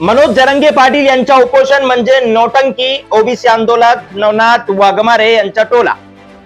मनोज जरंगे पाटील यांच्या उपोषण म्हणजे नोटंकी ओबीसी आंदोलक नवनाथ वाघमारे यांचा टोला.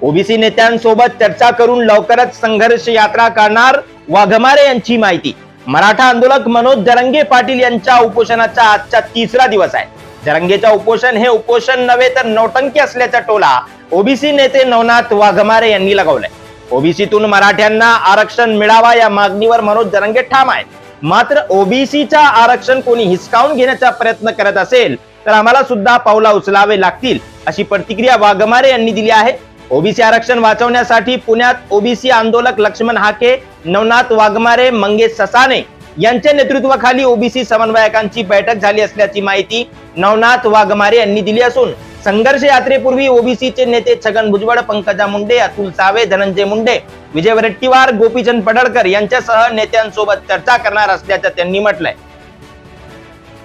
ओबीसी नेत्यांसोबत चर्चा करून लवकरच संघर्ष यात्रा करणार वाघमारे यांची माहिती. मराठा आंदोलक मनोज जरंगे पाटील यांच्या उपोषणाचा आजचा तिसरा दिवस आहे. जरंगेच्या उपोषण हे उपोषण नव्हे तर नौटंकी असल्याचा टोला ओबीसी नेते नवनाथ वाघमारे यांनी लगावलाय. ओबीसीतून मराठ्यांना आरक्षण मिळावा या मागणीवर मनोज जरंगे ठाम आहेत. मात्र ओबीसीचा आरक्षण कोणी हिसकावून घेण्याचा प्रयत्न करत असेल तर आम्हाला सुद्धा पावला उचलावे लागतील अशी प्रतिक्रिया वाघमारे यांनी दिली आहे. ओबीसी आरक्षण वाचवण्यासाठी पुण्यात ओबीसी आंदोलक लक्ष्मण हाके नवनाथ वाघमारे मंगेश ससाने यांच्या नेतृत्वाखाली ओबीसी समन्वयकांची बैठक झाली असल्याची माहिती नवनाथ वाघमारे यांनी दिली असून संघर्ष यात्रेपूर्वी ओबीसीचे नेते छगन भुजबळ पंकजा मुंडे अतुल सावे धनंजय मुंडे विजय वडेट्टीवार गोपीचंद पडळकर यांच्यासह नेत्यांसोबत चर्चा करणार असल्याचं त्यांनी म्हटलंय.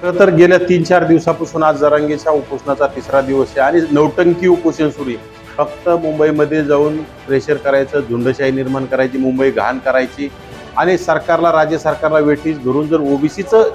खरं तर गेल्या तीन चार दिवसापासून आज जरांगेच्या उपोषणाचा तिसरा दिवस आहे आणि नौटंकी उपोषण सुरू आहे. फक्त मुंबईमध्ये जाऊन प्रेशर करायचं झुंडशाही निर्माण करायची मुंबई घाण करायची आणि सरकारला राज्य सरकारला वेठीस धरून जर ओबीसीचं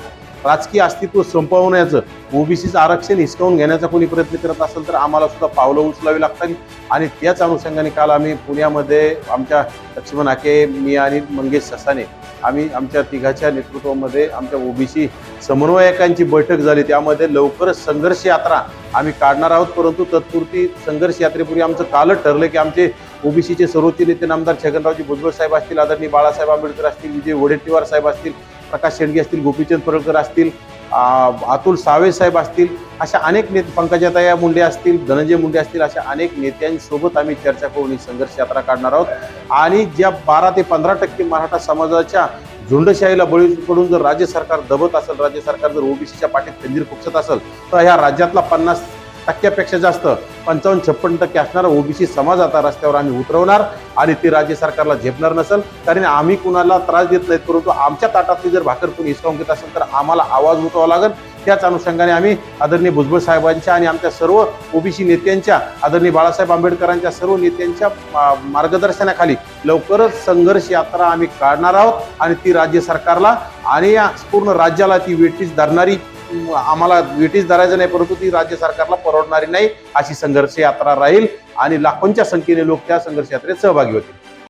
राजकीय अस्तित्व संपवण्याचं ओबीसीचं आरक्षण हिसकावून घेण्याचा कोणी प्रयत्न करत असेल तर आम्हाला सुद्धा पावलं उचलावी लागतात आणि त्याच अनुषंगाने काल आम्ही पुण्यामध्ये आमच्या लक्ष्मण आके मी आणि मंगेश ससाने आम्ही आमच्या तिघाच्या नेतृत्वामध्ये आमच्या ओबीसी समन्वयकांची बैठक झाली. त्यामध्ये लवकरच संघर्ष यात्रा आम्ही काढणार आहोत. परंतु तत्पुरती संघर्ष यात्रेपूर्वी आमचं कालच ठरलं की आमचे ओबीसीचे सर्वोच्च नेते नामदार छगनरावजी भुजबळ साहेब असतील आदरणीय बाळासाहेब आंबेडकर असतील विजय वडेट्टीवार साहेब असतील प्रकाश शेडगे असतील गोपीचंद पडळकर असतील अतुल सावे साहेब असतील अशा अनेक नेते पंकजाताया मुंडे असतील धनंजय मुंडे असतील अशा अनेक नेत्यांसोबत आम्ही चर्चा करून ही संघर्ष यात्रा काढणार आहोत. आणि ज्या बारा ते पंधरा टक्के मराठा समाजाच्या झुंडशाहीला बळी पडून जर राज्य सरकार दबत असेल राज्य सरकार जर ओबीसीच्या पाठीत खंजीर खुपसत असेल तर ह्या राज्यातला पन्नास टक्क्यापेक्षा जास्त पंचावन्न छप्पन्न टक्के असणारा ओबीसी समाज आता रस्त्यावर आम्ही उतरवणार आणि ती राज्य सरकारला झेपणार नसेल कारण आम्ही कुणाला त्रास देत नाहीत परंतु आमच्या ताटातली जर भाकर कोणी हिसकावून घेत असेल तर आम्हाला आवाज उठवावा लागेल. त्याच अनुषंगाने आम्ही आदरणीय भुजबळ साहेबांच्या आणि आमच्या सर्व ओबीसी नेत्यांच्या आदरणीय बाळासाहेब आंबेडकरांच्या सर्व नेत्यांच्या मार्गदर्शनाखाली लवकरच संघर्ष यात्रा आम्ही काढणार आहोत आणि ती राज्य सरकारला आणि या पूर्ण राज्याला ती वेठीस धरणारी आम्हाला ब्रिटिश धरायचं नाही परंतु ती राज्य सरकारला परवडणारी नाही अशी संघर्ष यात्रा राहील आणि लाखोंच्या संख्येने लोक त्या संघर्ष यात्रेत सहभागी होतील.